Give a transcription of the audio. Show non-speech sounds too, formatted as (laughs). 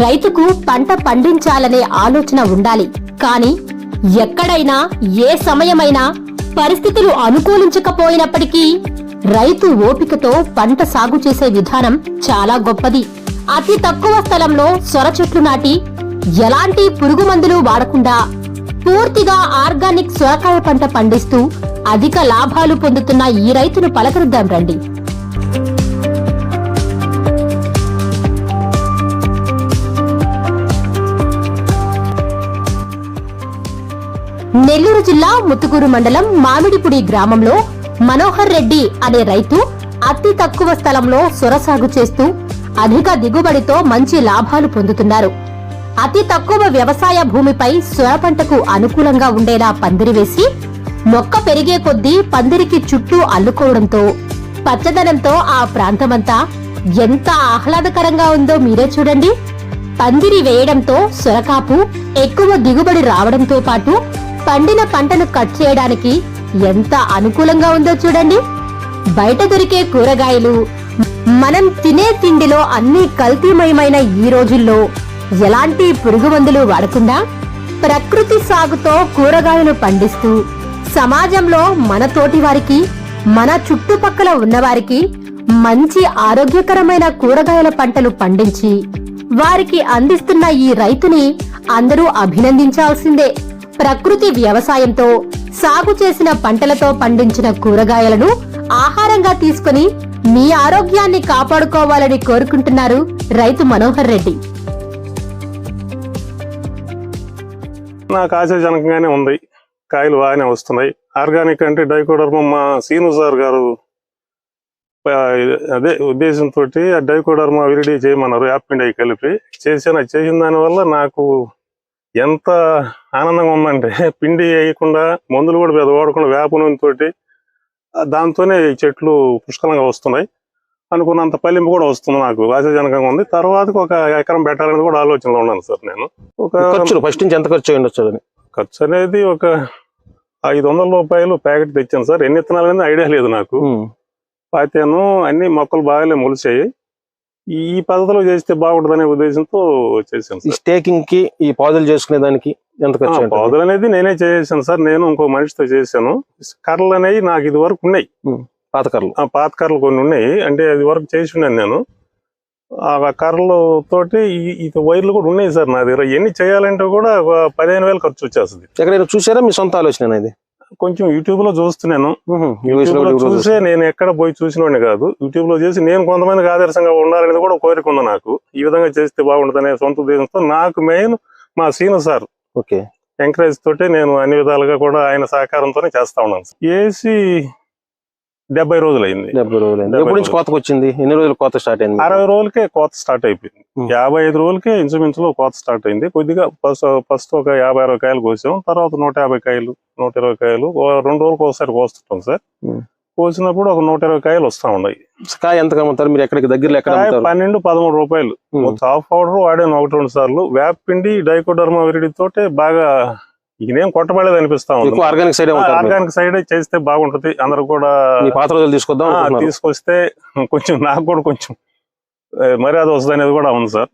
రైతుకు పంట పండించాలనే ఆలోచన ఉండాలి. కానీ ఎక్కడైనా ఏ సమయమైనా పరిస్థితులు అనుకూలించకపోయినప్పటికీ రైతు ఓపికతో పంట సాగు చేసే విధానం చాలా గొప్పది. అతి తక్కువ స్థలంలో సొర చెట్లు నాటి ఎలాంటి పురుగు మందులు వాడకుండా పూర్తిగా ఆర్గానిక్ సొరకాయ పంట పండిస్తూ అధిక లాభాలు పొందుతున్న ఈ రైతును పలకరిద్దాం రండి. నెల్లూరు జిల్లా ముత్తుకూరు మండలం మామిడిపుడి గ్రామంలో మనోహర్ రెడ్డి అనే రైతు అతి తక్కువ స్థలంలో సొర సాగు చేస్తూ అధిక దిగుబడితో మంచి లాభాలు పొందుతున్నారు. అతి తక్కువ వ్యవసాయ భూమిపై సొర పంటకు అనుకూలంగా ఉండేలా పందిరి వేసి మొక్క పెరిగే కొద్దీ పందిరికి చుట్టూ అల్లుకోవడంతో పచ్చదనంతో ఆ ప్రాంతమంతా ఎంత ఆహ్లాదకరంగా ఉందో మీరే చూడండి. పందిరి వేయడంతో సొరకాపు ఎక్కువ దిగుబడి రావడంతో పాటు పండిన పంటను కట్ చేయడానికి ఎంత అనుకూలంగా ఉందో చూడండి. బయట దొరికే కూరగాయలు మనం తినే తిండిలో అన్ని కల్తీమయమైన ఈ రోజుల్లో ఎలాంటి పురుగు మందులు వాడకుండా ప్రకృతి సాగుతో కూరగాయలు పండిస్తూ సమాజంలో మన తోటి వారికి మన చుట్టుపక్కల ఉన్నవారికి మంచి ఆరోగ్యకరమైన కూరగాయల పంటలు పండించి వారికి అందిస్తున్న ఈ రైతుని అందరూ అభినందించాల్సిందే. ప్రకృతి వ్యవసాయంతో సాగు చేసిన పంటలతో పండించిన కూరగాయలను ఆహారంగా తీసుకుని మీ ఆరోగ్యాన్ని కాపాడుకోవాలని కోరుకుంటున్నారు రైతు మనోహర్ రెడ్డి. నాకు ఆశాజనకంగానే ఉంది. కాయలు బాగానే వస్తున్నాయి. ఆర్గానిక్ అంటే డైకోడర్మ మా సీను సార్ గారు అదే ఉద్దేశంతో ఆ డైకోడర్మా విరిడి చేయమన్నారు యాప్ కలిపి చేసాను చేసిన దానివల్ల నాకు ఎంత ఆనందంగా ఉందంటే (laughs) పిండి వేయకుండా మందులు కూడా పెద్ద వాడకుండా వేప నూనె తోటి ఆ, దాంతోనే ఈ చెట్లు పుష్కలంగా వస్తున్నాయి. అనుకున్నంత ఫలింపు కూడా వస్తుంది నాకు ఆశాజనకంగా ఉంది. తర్వాత ఒక ఎకరం పెట్టాలని కూడా ఆలోచనలో ఉన్నాను సార్ నేను. ఒక ఖర్చులు ఫస్ట్ నుంచి ఎంత ఖర్చు ఉండొచ్చు ఖర్చు అనేది ఒక ఐదు వందల రూపాయలు ప్యాకెట్ తెచ్చాను సార్. ఎన్ని ఇత్తనాలు అనేది ఐడియా లేదు నాకు. పాతాను అన్ని మొక్కలు బాగాలే మొలిచాయి. ఈ పద్ధతిలో చేస్తే బాగుంటుందనే ఉద్దేశంతో చేశాను ఈ స్టేకింగ్కి ఈ పాదులు చేసుకునే దానికి ఎంత ఖర్చు? పౌదలు అనేది నేనే చేశాను సార్. నేను ఇంకో మనిషితో చేశాను. కర్రలు అనేవి నాకు ఇది వరకు ఉన్నాయి. పాత కర్రలు. ఆ పాత కర్రలు కొన్ని ఉన్నాయి. అంటే అది వరకు చేసి ఉన్నాను నేను. ఆ కర్రలు తోటి ఈ- వైర్లు కూడా ఉన్నాయి సార్ నా దగ్గర. ఎన్ని చేయాలంటే కూడా పదిహేను వేలు ఖర్చు వచ్చేస్తుంది. ఎక్కడైనా చూసారా మీ సొంత ఆలోచన ఇది కొంచెం యూట్యూబ్లో చూస్తున్నాను. చూసే నేను ఎక్కడ పోయి చూసినోడిని కాదు. యూట్యూబ్లో చేసి నేను కొంతమందికి ఆదర్శంగా ఉండాలనేది కూడా కోరిక ఉంది నాకు. ఈ విధంగా చేస్తే బాగుంటుందనే సొంత ఉద్దేశంతో నాకు మెయిన్ మా సీను సార్. ఓకే. ఎంకరేజ్ తోటి నేను అన్ని విధాలుగా కూడా ఆయన సహకారంతోనే చేస్తా ఉన్నాను ఏసీ డెబ్బై రోజులు అయింది డెబ్బై రోజులు అయింది. ఎప్పటి నుంచి కోతకు వచ్చింది? ఎన్ని రోజులు కోత స్టార్ట్ అయింది? అరవై రోజులకే కోత స్టార్ట్ అయిపోయింది. యాభై ఐదు రోజులకే ఇంచుమించులో కోత స్టార్ట్ అయింది. కొద్దిగా ఫస్ట్ ఫస్ట్ ఒక యాభై అరవై కాయలు కోసాం. తర్వాత నూట యాభై కాయలు నూట ఇరవై కాయలు రెండు రోజులకు ఒకసారి కోస్తుంటాం సార్. కోసినప్పుడు ఒక నూట ఇరవై కాయలు వస్తా ఉన్నాయి. కాయ ఎంత అమ్ముతారు మీరు ఎక్కడికి అమ్ముతారు? పన్నెండు పదమూడు రూపాయలు. సాఫ్ పౌడర్ వాడాను ఒకటి రెండు సార్లు. వేప పిండి డైకోడర్మా విరిడి తోటే బాగా ఇదేం కొట్టబడేది అనిపిస్తా ఉంది ఆర్గానిక్ సైడ్. ఆర్గానిక్ సైడ్ చేస్తే బాగుంటది అందరు కూడా పాత రోజులు తీసుకొద్దాం. తీసుకొస్తే కొంచెం నాకు కూడా కొంచెం మర్యాద వస్తుంది అనేది కూడా ఉంది సార్